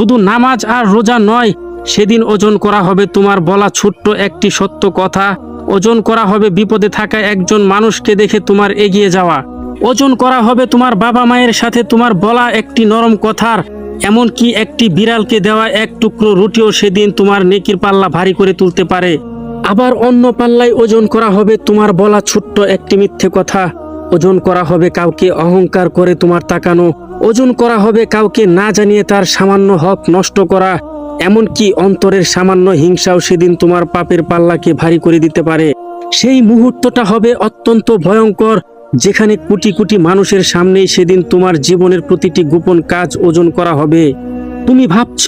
শুধু নামাজ আর রোজা নয়, সেদিন ওজন করা হবে তোমার বলা ছোট্ট একটি সত্য কথা। ওজন করা হবে বিপদে থাকা একজন মানুষকে দেখে তোমার এগিয়ে যাওয়া। ওজন করা হবে তোমার বাবা মায়ের সাথে তোমার বলা একটি নরম কথার, এমনকি একটি বিড়ালকে দেওয়া এক টুকরো রুটিও সেদিন তোমার নেকির পাল্লা ভারী করে তুলতে পারে। আবার অন্য পাল্লায় ওজন করা হবে তোমার বলা ছোট্ট একটি মিথ্যে কথা। ওজন করা হবে কাউকে অহংকার করে তোমার তাকানো। ওজন করা হবে কাউকে না জানিয়ে তার সামান্য হক নষ্ট করা, এমনকি অন্তরের সামান্য হিংসাও সেদিন তোমার পাপের পাল্লাকে ভারী করে দিতে পারে। সেই মুহূর্তটা হবে অত্যন্ত ভয়ঙ্কর, যেখানে কোটি কোটি মানুষের সামনেই সেদিন তোমার জীবনের প্রতিটি গোপন কাজ ওজন করা হবে। তুমি ভাবছ,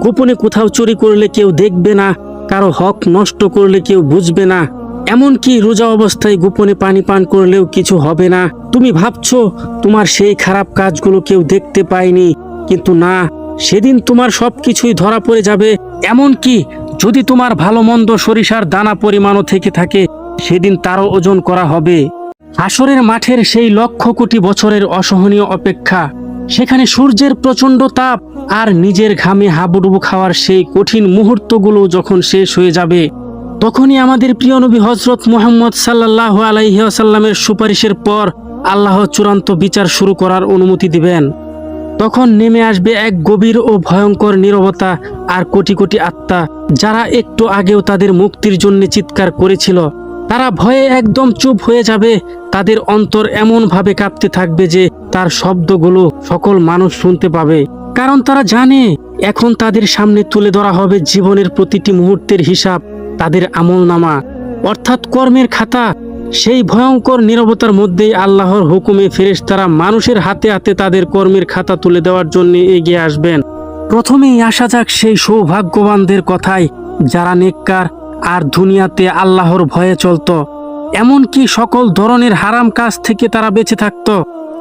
গোপনে কোথাও চুরি করলে কেউ দেখবে না, কারও হক নষ্ট করলে কেউ বুঝবে না। এমনকি রোজা অবস্থায় গোপনে পানি পান করলেও কিছু হবে না। তুমি ভাবছ, তোমার সেই খারাপ কাজগুলো কেউ দেখতে পায়নি। কিন্তু না, সেদিন তোমার সবকিছুই ধরা পড়ে যাবে। এমনকি যদি তোমার ভালো মন্দ সরিষার দানা পরিমাণও থেকে থাকে, সেদিন তারও ওজন করা হবে। আসরের মাঠের সেই লক্ষ কোটি বছরের অসহনীয় অপেক্ষা, সেখানে সূর্যের প্রচণ্ড তাপ আর নিজের ঘামে হাবুডুবু খাওয়ার সেই কঠিন মুহূর্তগুলো যখন শেষ হয়ে যাবে তখনই আমাদের প্রিয় নবী হজরত মোহাম্মদ সাল্লাহ আলাইসাল্লামের সুপারিশের পর আল্লাহ চূড়ান্ত বিচার শুরু করার অনুমতি দিবেন। তখন নেমে আসবে এক গভীর ও ভয়ঙ্কর নীরবতা আর কোটি কোটি আত্মা যারা একটু আগেও তাদের মুক্তির জন্য চিৎকার করেছিল। তারা ভয়ে একদম চুপ হয়ে যাবে, তাদের অন্তর এমনভাবে কাঁপতে থাকবে যে তার শব্দগুলো সকল মানুষ শুনতে পাবে। কারণ তারা জানে, এখন তাদের সামনে তুলে ধরা হবে জীবনের প্রতিটি মুহূর্তের হিসাব। তাদের আমল নামা অর্থাৎ কর্মের খাতা, সেই ভয়ঙ্কর নীরবতার মধ্যেই আল্লাহর হুকুমে ফেরেশতারা মানুষের হাতে হাতে তাদের কর্মের খাতা তুলে দেওয়ার জন্য এগিয়ে আসবেন। প্রথমেই আসা যাক সেই সৌভাগ্যবানদের কথায়, যারা নেককার আর দুনিয়াতে আল্লাহর ভয়ে চলত। এমনকি সকল ধরনের হারাম কাজ থেকে তারা বেঁচে থাকত।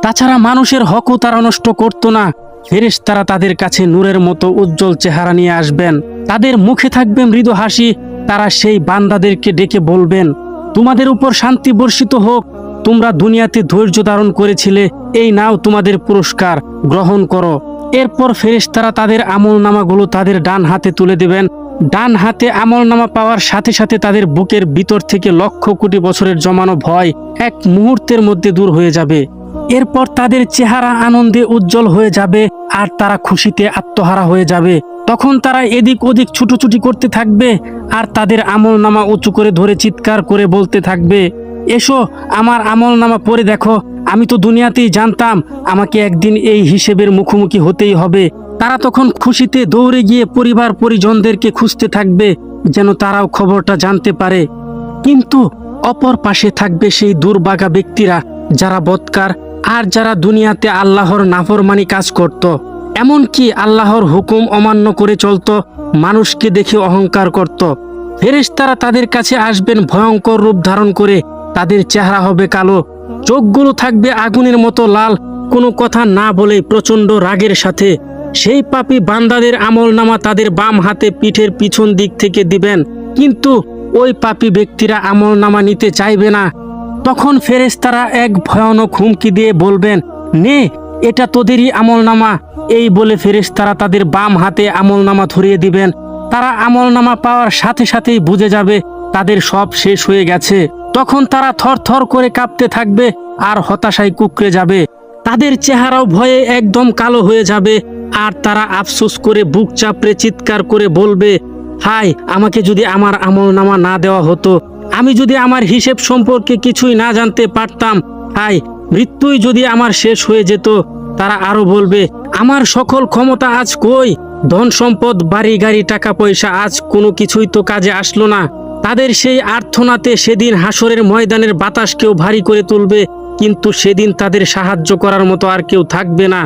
তাছাড়া মানুষের হকও তারা নষ্ট করত না। ফেরেশতারা তাদের কাছে নূরের মতো উজ্জ্বল চেহারা নিয়ে আসবেন। তাদের মুখে থাকবে মৃদু হাসি তারা সেই বান্দাদেরকে ডেকে বলবেন, তোমাদের উপর শান্তি বর্ষিত হোক, তোমরা দুনিয়াতে ধৈর্য ধারণ করেছিলে, এই নাও তোমাদের পুরস্কার গ্রহণ করো। এরপর ফেরেশতারা তাদের আমল নামাগুলো তাদের ডান হাতে তুলে দেবেন। ডান হাতে আমল নামা পাওয়ার সাথে সাথে তাদের বুকের ভিতর থেকে লক্ষ কোটি বছরের জমানো ভয় এক মুহূর্তের মধ্যে দূর হয়ে যাবে। এরপর তাদের চেহারা আনন্দে উজ্জ্বল হয়ে যাবে আর তারা খুশিতে আত্মহারা হয়ে যাবে। তখন তারা এদিক ওদিক ছুটোছুটি করতে থাকবে আর তাদের আমল নামা উঁচু করে ধরে চিৎকার করে বলতে থাকবে, এসো, আমার আমল নামা পড়ে দেখো। আমি তো দুনিয়াতেই জানতাম আমাকে একদিন এই হিসেবের মুখোমুখি হতেই হবে। তারা তখন খুশিতে দৌড়ে গিয়ে পরিবার পরিজনদেরকে খুঁজতে থাকবে যেন তারাও খবরটা জানতে পারে। কিন্তু অপর পাশে থাকবে সেই দুর্বাগা ব্যক্তিরা যারা বৎকার আর যারা দুনিয়াতে আল্লাহর নাফরমানি কাজ করত। এমনকি আল্লাহর হুকুম অমান্য করে চলত, মানুষকে দেখে অহংকার করত। ফেরেশতারা তাদের কাছে আসবেন, ভয়ঙ্কর রূপ ধারণ করে তাদের চেহারা হবে কালো। চোখগুলো থাকবে আগুনের মতো লাল। কোনো কথা না বলে প্রচণ্ড রাগের সাথে সেই পাপী বান্দাদের আমল নামা তাদের বাম হাতে পিঠের পিছন দিক থেকে দিবেন। কিন্তু ওই পাপী ব্যক্তিরা আমল নামা নিতে চাইবে না। তখন ফেরেশতারা এক ভয়ানক হুমকি দিয়ে বলবেন, নে এটা তোদেরই আমল নামা এই বলে ফেরেশতারা তাদের বাম হাতে আমল নামা ধরিয়ে দিবেন। তারা আমল নামা পাওয়ার সাথে সাথেই বুঝে যাবে তাদের সব শেষ হয়ে গেছে। তখন তারা থর থর করে কাঁপতে থাকবে আর হতাশায় কুকড়ে যাবে। তাদের চেহারাও ভয়ে একদম কালো হয়ে যাবে। আর তারা আফসোস করে বুক চাপড়ে চিৎকার করে বলবে হাই আমাকে যদি আমার আমল নামা না দেওয়া হতো, আমি যদি আমার হিসেব সম্পর্কে কিছুই না জানতে পারতাম হাই মৃত্যুই যদি আমার শেষ হয়ে যেত, তারা আরও বলবে, আমার সকল ক্ষমতা আজ কই? ধন সম্পদ, বাড়ি, গাড়ি, টাকা, পয়সা আজ কোনো কিছুই তো কাজে আসলো না। তাদের সেই আর্থনাতে সেদিন হাসরের ময়দানের বাতাসকেও ভারী করে তুলবে, কিন্তু সেদিন তাদের সাহায্য করার মতো আর কেউ থাকবে না।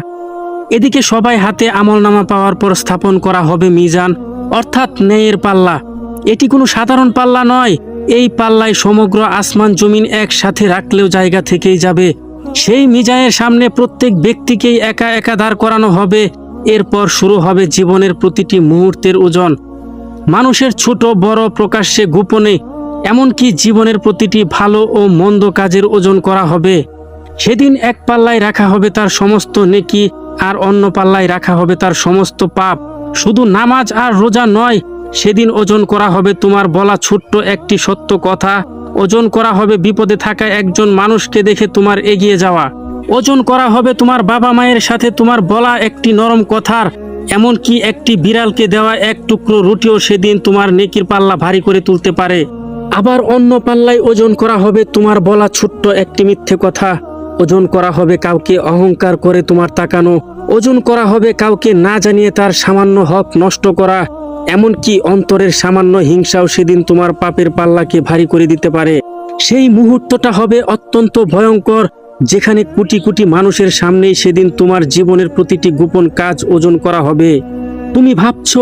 এদিকে সবাই হাতে আমলনামা পাওয়ার পর স্থাপন করা হবে মিজান, অর্থাৎ ন্যায়ের পাল্লা। এটি কোনো সাধারণ পাল্লা নয়, এই পাল্লায় সমগ্র আসমান জমিন একসাথে রাখলেও জায়গা থেকেই যাবে। সেই মিজানের সামনে প্রত্যেক ব্যক্তিকেই একা একা দাঁড় করানো হবে। এরপর শুরু হবে জীবনের প্রতিটি মুহূর্তের ওজন। মানুষের ছোট, বড় প্রকাশ্যে গোপনে এমনকি জীবনের প্রতিটি ভালো ও মন্দ কাজের ওজন করা হবে। সেদিন এক পাল্লায় রাখা হবে তার সমস্ত নেকি আর অন্য পাল্লায় রাখা হবে তার সমস্ত পাপ। শুধু নামাজ আর রোজা নয়, সেদিন ওজন করা হবে তোমার বলা ছোট্ট একটি সত্য কথা। ওজন করা হবে বিপদে থাকা একজন মানুষকে দেখে তোমার এগিয়ে যাওয়া। ওজন করা হবে তোমার বাবা মায়ের সাথে তোমার বলা একটি নরম কথার, এমনকি একটি বিড়ালকে দেওয়া এক টুকরো রুটিও সেদিন তোমার নেকির পাল্লা ভারী করে তুলতে পারে। আবার অন্য পাল্লায় ওজন করা হবে তোমার বলা ছোট্ট একটি মিথ্যে কথা। ওজন করা হবে কাউকে অহংকার করে তোমার তাকানো। ওজন করা হবে কাউকে না জানিয়ে তার সামান্য হক নষ্ট করা। এমনকি অন্তরের সামান্য হিংসাও সেদিন তোমার পাপের পাল্লাকে ভারী করে দিতে পারে। সেই মুহূর্তটা হবে অত্যন্ত ভয়ঙ্কর, যেখানে কোটি কোটি মানুষের সামনেই সেদিন তোমার জীবনের প্রতিটি গোপন কাজ ওজন করা হবে। তুমি ভাবছ,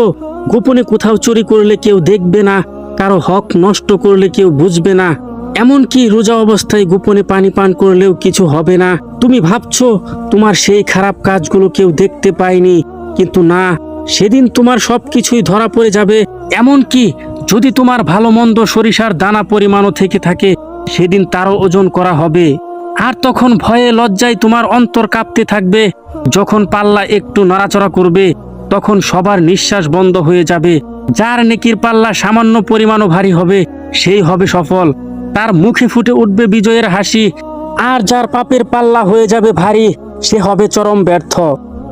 গোপনে কোথাও চুরি করলে কেউ দেখবে না, কারও হক নষ্ট করলে কেউ বুঝবে না। এমনকি রোজা অবস্থায় গোপনে পানি পান করলেও কিছু হবে না। তুমি ভাবছ, তোমার সেই খারাপ কাজগুলো কেউ দেখতে পায়নি, কিন্তু না সেদিন তোমার সবকিছুই ধরা পড়ে যাবে, এমনকি যদি তোমার ভালো মন্দ সরিষার দানা পরিমাণও থেকে থাকে, সেদিন তারও ওজন করা হবে। আর তখন ভয়ে লজ্জায় তোমার অন্তর কাঁপতে থাকবে, যখন পাল্লা একটু নড়াচড়া করবে, তখন সবার নিঃশ্বাস বন্ধ হয়ে যাবে। যার নেকির পাল্লা সামান্য পরিমাণও ভারী হবে, সেই হবে সফল। তার মুখে ফুটে উঠবে বিজয়ের হাসি, আর যার পাপের পাল্লা হয়ে যাবে ভারী, সে হবে চরম ব্যর্থ।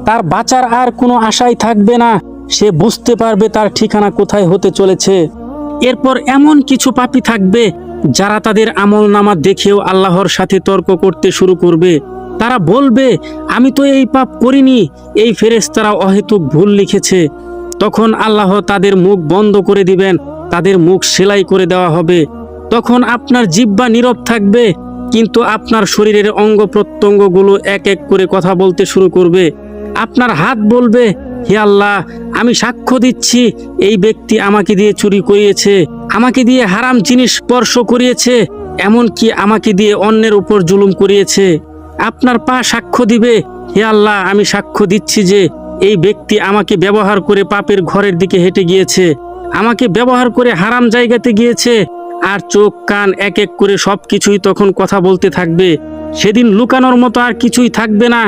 তার বাঁচার আর কোনো আশাই থাকবে না। সে বুঝতে পারবে তার ঠিকানা কোথায় হতে চলেছে। এরপর এমন কিছু পাপী থাকবে, যারা তাদের আমল নামা দেখেও আল্লাহর সাথে তর্ক করতে শুরু করবে। তারা বলবে, আমি তো এই পাপ করিনি, এই ফেরেশতারা অহেতুক ভুল লিখেছে। তখন আল্লাহ তাদের মুখ বন্ধ করে দিবেন, তাদের মুখ সেলাই করে দেওয়া হবে। তখন আপনার জিব্বা নীরব থাকবে, কিন্তু আপনার শরীরের অঙ্গ প্রত্যঙ্গগুলো এক এক করে কথা বলতে শুরু করবে। আপনার হাত বলবে, হে আল্লাহ, আমি সাক্ষ্য দিচ্ছি, এই ব্যক্তি আমাকে দিয়ে চুরি করিয়েছে, আমাকে দিয়ে হারাম জিনিস স্পর্শ করিয়েছে, এমনকি আমাকে দিয়ে অন্যের উপর জুলুম করিয়েছে। আপনার পা সাক্ষ্য দিবে, হে আল্লাহ, আমি সাক্ষ্য দিচ্ছি যে এই ব্যক্তি আমাকে ব্যবহার করে পাপের ঘরের দিকে হেঁটে গিয়েছে, আমাকে ব্যবহার করে হারাম জায়গাতে গিয়েছে, আর চোখ, কান এক এক করে সব কিছুই তখন কথা বলতে থাকবে। সেদিন লুকানোর মতো আর কিছুই থাকবে না।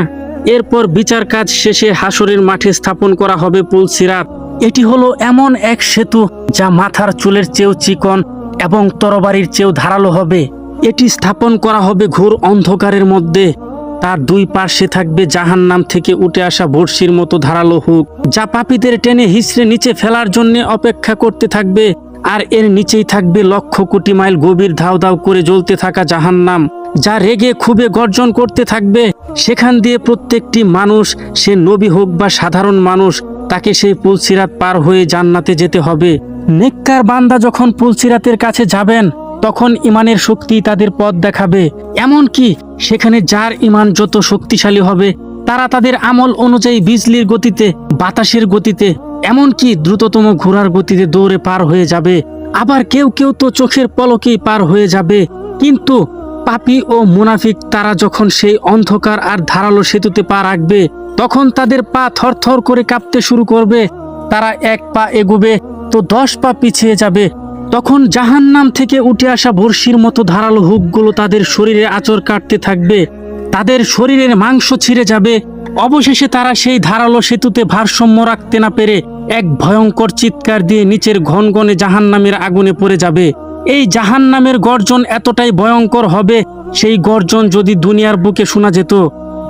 এরপর বিচার কাজ শেষে হাসরের মাঠে স্থাপন করা হবে পুল সিরাত। এটি হলো এমন এক সেতু যা মাথার চুলের চেয়েও চিকন এবং তরবারির চেয়েও ধারালো হবে। এটি স্থাপন করা হবে ঘোর অন্ধকারের মধ্যে। তার দুই পাশে থাকবে জাহান্নাম থেকে উঠে আসা বর্ষির মতো ধারালো হুক, যা পাপীদের টেনে হিসড়ে নিচে ফেলার জন্য অপেক্ষা করতে থাকবে। আর এর নিচেই থাকবে লক্ষ কোটি মাইল গভীর ধাও ধাও করে জ্বলতে থাকা জাহান্নাম। যা রেগে খুবে গর্জন করতে থাকবে, সেখান দিয়ে প্রত্যেকটি মানুষ, সে নবী হোক বা সাধারণ মানুষ, তাকে সেই পুলসিরাত পার হয়ে জান্নাতে যেতে হবে। নেককার বান্দা যখন পুলসিরাতের কাছে যাবেন, তখন ইমানের শক্তি তাদের পথ দেখাবে। এমনকি সেখানে যার ইমান যত শক্তিশালী হবে, তারা তাদের আমল অনুযায়ী বিজলির গতিতে, বাতাসের গতিতে, এমনকি দ্রুততম ঘোড়ার গতিতে দৌড়ে পার হয়ে যাবে। আবার কেউ কেউ তো চোখের পলকেই পার হয়ে যাবে। কিন্তু পাপী ও মুনাফিক তারা যখন সেই অন্ধকার আর ধারালো সেতুতে পা রাখবে, তখন তাদের পা থরথর করে কাঁপতে শুরু করবে। তারা এক পা এগোবে তো দশ পা পিছিয়ে যাবে। তখন জাহান্নাম থেকে উঠে আসা বর্ষির মতো ধারালো হুকগুলো তাদের শরীরে আচর কাটতে থাকবে। তাদের শরীরের মাংস ছিঁড়ে যাবে। অবশেষে তারা সেই ধারালো সেতুতে ভারসাম্য রাখতে না পেরে এক ভয়ঙ্কর চিৎকার দিয়ে নিচের ঘনঘনে জাহান্নামের আগুনে পড়ে যাবে। এই জাহান্নামের গর্জন এতটাই ভয়ঙ্কর হবে, সেই গর্জন যদি দুনিয়ার বুকে শোনা যেত,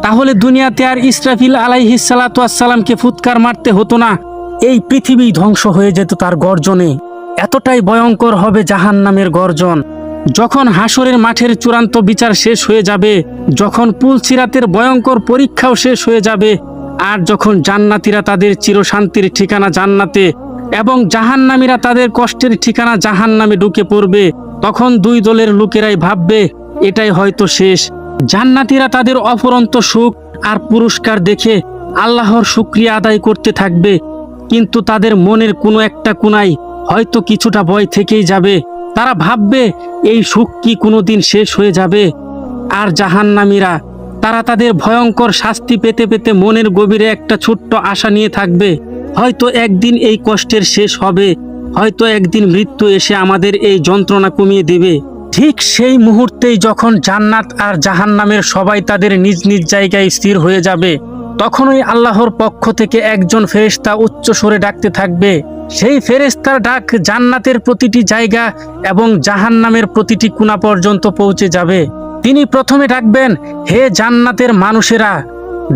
তাহলে দুনিয়াতে আর ইসরাফিল আলাইহিসালাতামকে ফুৎকার মারতে হতো না। এই পৃথিবী ধ্বংস হয়ে যেত তার গর্জনে। এতটাই ভয়ঙ্কর হবে জাহান্নামের গর্জন। যখন হাসরের মাঠের চূড়ান্ত বিচার শেষ হয়ে যাবে, যখন পুল সিরাতের ভয়ঙ্কর পরীক্ষাও শেষ হয়ে যাবে, আর যখন জান্নাতীরা তাদের চিরশান্তির ঠিকানা জান্নাতে এবং জাহান্নামীরা তাদের কষ্টের ঠিকানা জাহান্নামে ঢুকে পড়বে। তখন দুই দলের লোকেরাই ভাববে, এটাই হয়তো শেষ। জান্নাতীরা তাদের অফরন্ত সুখ আর পুরস্কার দেখে আল্লাহর শুক্রিয়া আদায় করতে থাকবে। কিন্তু তাদের মনের কোনো একটা কোনায় হয়তো কিছুটা ভয় থেকেই যাবে। তারা ভাববে, এই সুখ কি কোনোদিন শেষ হয়ে যাবে? আর জাহান্নামীরা, তারা তাদের ভয়ঙ্কর শাস্তি পেতে পেতে মনের গভীরে একটা ছোট্ট আশা নিয়ে থাকবে। হয়তো একদিন এই কষ্টের শেষ হবে, হয়তো একদিন মৃত্যু এসে আমাদের এই যন্ত্রণা কমিয়ে দেবে। ঠিক সেই মুহূর্তেই যখন জান্নাত আর জাহান্নামের সবাই তাদের নিজ নিজ জায়গায় স্থির হয়ে যাবে, তখনই আল্লাহর পক্ষ থেকে একজন ফেরেশতা উচ্চ স্বরে ডাকতে থাকবে। সেই ফেরেশতার ডাক জান্নাতের প্রতিটি জায়গা এবং জাহান্নামের প্রতিটি কোণা পর্যন্ত পৌঁছে যাবে। তিনি প্রথমে ডাকবেন, হে জান্নাতের মানুষেরা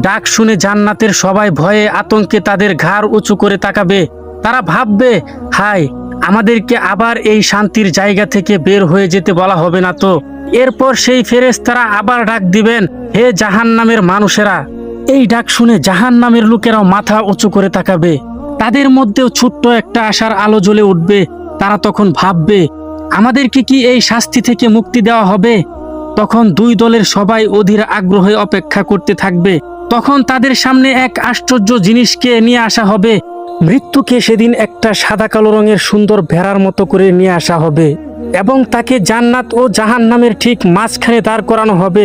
ডাক শুনে জান্নাতের সবাই ভয়ে আতঙ্কে তাদের ঘাড় উঁচু করে তাকাবে। তারা ভাববে, হায়, আমাদেরকে আবার এই শান্তির জায়গা থেকে বের হয়ে যেতে বলা হবে না তো। এরপর সেই ফেরেশতারা আবার ডাক দিবেন, হে জাহান্নামের মানুষেরা। এই ডাক শুনে জাহান্নামের লোকেরাও মাথা উঁচু করে তাকাবে। তাদের মধ্যেও ছোট্ট একটা আশার আলো জ্বলে উঠবে। তারা তখন ভাববে, আমাদেরকে কি এই শাস্তি থেকে মুক্তি দেওয়া হবে? তখন দুই দলের সবাই অধীর আগ্রহে অপেক্ষা করতে থাকবে। তখন তাদের সামনে এক আশ্চর্য জিনিসকে নিয়ে আসা হবে। মৃত্যুকে সেদিন একটা সাদা কালো রঙের সুন্দর ভেড়ার মতো করে নিয়ে আসা হবে এবং তাকে জান্নাত ও জাহান্নামের ঠিক মাঝখানে দাঁড় করানো হবে।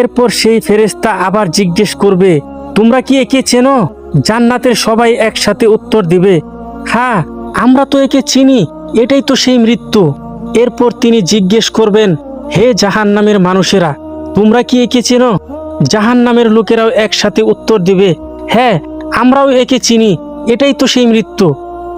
এরপর সেই ফেরেশতা আবার জিজ্ঞেস করবে, তোমরা কি একে চেনো? জান্নাতের সবাই একসাথে উত্তর দিবে হ্যাঁ আমরা তো একে চিনি, এটাই তো সেই মৃত্যু। এরপর তিনি জিজ্ঞেস করবেন, হে জাহান্নামের মানুষেরা, তোমরা কি একে চেনো? জাহান্নামের লোকেরাও একসাথে উত্তর দিবে হ্যাঁ আমরাও একে চিনি, এটাই তো সেই মৃত্যু।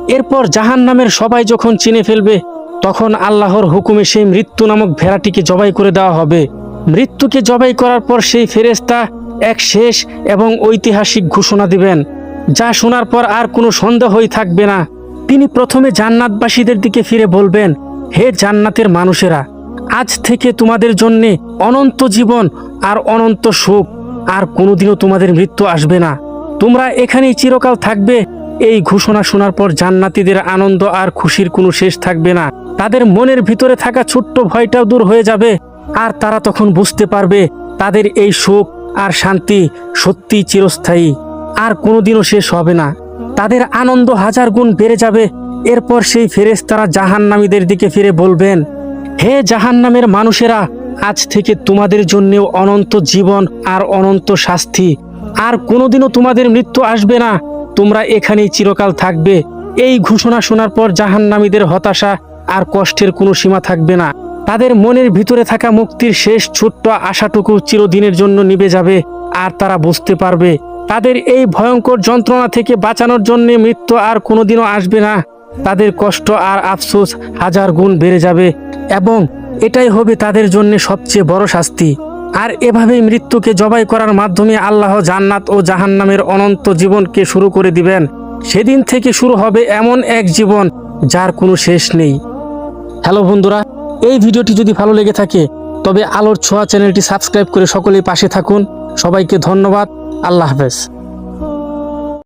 এরপর জাহান্নামের সবাই যখন চিনে ফেলবে, তখন আল্লাহর হুকুমে সেই মৃত্যু নামক ভেড়াটিকে জবাই করে দেওয়া হবে। মৃত্যুকে জবাই করার পর সেই ফেরেশতা এক শেষ এবং ঐতিহাসিক ঘোষণা দিবেন, যা শোনার পর আর কোনো সন্দেহই থাকবে না। তিনি প্রথমে জান্নাতবাসীদের দিকে ফিরে বলবেন, হে জান্নাতের মানুষেরা আজ থেকে তোমাদের জন্যে অনন্ত জীবন আর অনন্ত সুখ, আর কোনোদিনও তোমাদের মৃত্যু আসবে না। তোমরা এখানেই চিরকাল থাকবে, এই ঘোষণা শোনার পর জান্নাতীদের আনন্দ আর খুশির কোনো শেষ থাকবে না। তাদের মনের ভিতরে থাকা ছোট্ট ভয়টাও দূর হয়ে যাবে, আর তারা তখন বুঝতে পারবে তাদের এই সুখ আর শান্তি সত্যি চিরস্থায়ী, আর কোনোদিনও শেষ হবে না। তাদের আনন্দ হাজার গুণ বেড়ে যাবে, এরপর সেই ফেরেশতারা জাহান্নামীদের দিকে ফিরে বলবেন হে জাহান্নামের মানুষেরা, আজ থেকে তোমাদের জন্যেও অনন্ত জীবন আর অনন্ত শাস্তি। আর কোনোদিনও তোমাদের মৃত্যু আসবে না। তোমরা এখানেই চিরকাল থাকবে। এই ঘোষণা শোনার পর জাহান্নামীদের হতাশা আর কষ্টের কোনো সীমা থাকবে না। তাদের মনের ভিতরে থাকা মুক্তির শেষ ছোট্ট আশাটুকু চিরদিনের জন্য নিভে যাবে, আর তারা বুঝতে পারবে। তাদের এই ভয়ঙ্কর যন্ত্রণা থেকে বাঁচানোর জন্য মৃত্যু আর কোনোদিনও আসবে না। তাদের কষ্ট আর আফসোস হাজার গুণ বেড়ে যাবে। এবং এটাই হবে তাদের জন্য সবচেয়ে বড় শাস্তি। আর এভাবেই মৃত্যুকে জবাই করার মাধ্যমে আল্লাহ জান্নাত ও জাহান্নামের অনন্ত জীবনকে শুরু করে দিবেন। সেদিন থেকে শুরু হবে এমন এক জীবন যার কোনো শেষ নেই। হ্যালো বন্ধুরা, এই ভিডিওটি যদি ভালো লেগে থাকে, তবে আলোর ছোঁয়া চ্যানেলটি সাবস্ক্রাইব করে সকলেই পাশে থাকুন। সবাইকে ধন্যবাদ। আল্লাহ হাফেজ।